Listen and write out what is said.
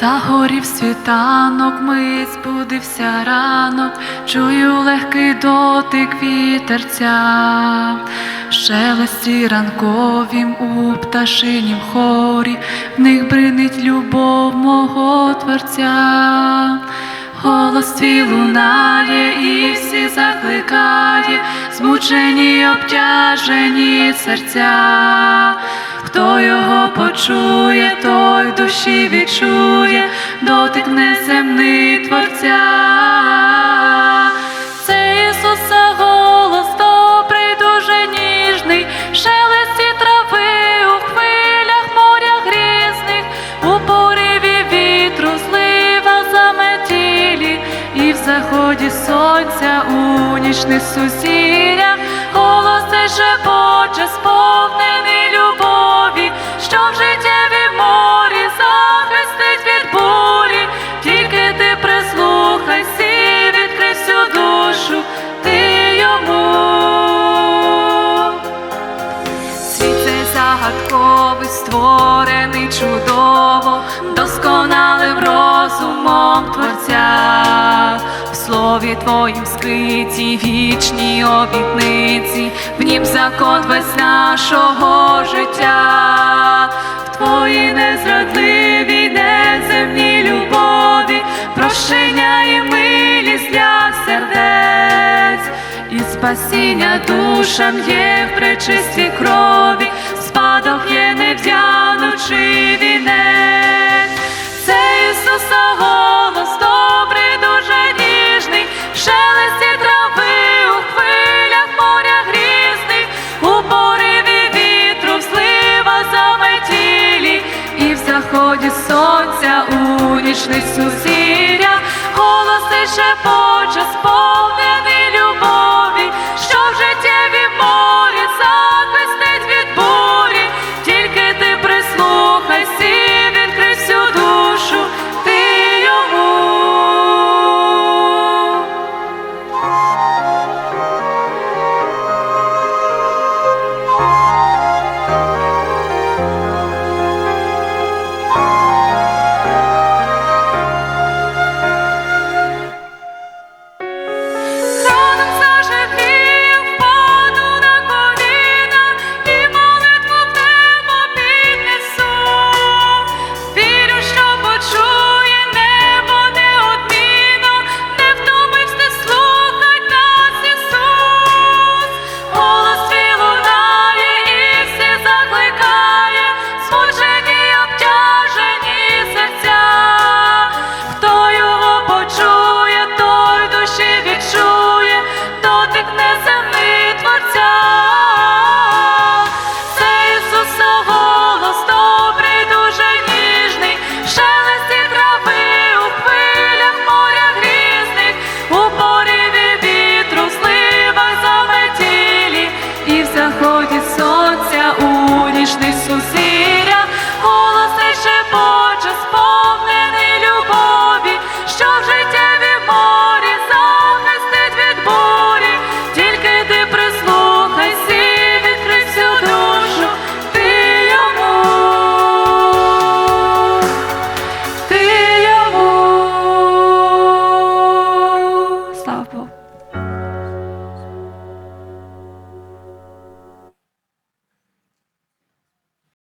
Загорів світанок, мить збудився ранок, чую легкий дотик вітерця, шелесті ранковім у пташинім хорі, в них бринить любов мого творця. Голос твій лунає і всі закликає, змучені, обтяжені серця. Хто його почує, той душі відчує, дотик неземний творця. Це Ісуса голос добрий, дуже ніжний, шелесті трави у хвилях моря грізних, у пориві вітру злива заметілі, і в заході сонця у нічних сусілях створений чудово, досконалим розумом Творця, в слові Твоїм скриті вічні обітниці, в нім закон весь нашого життя, в Твоїй незрадливій, неземній любові, прощення і милість для сердець. І спасіння душам є в пречистій крові, у заметілі, і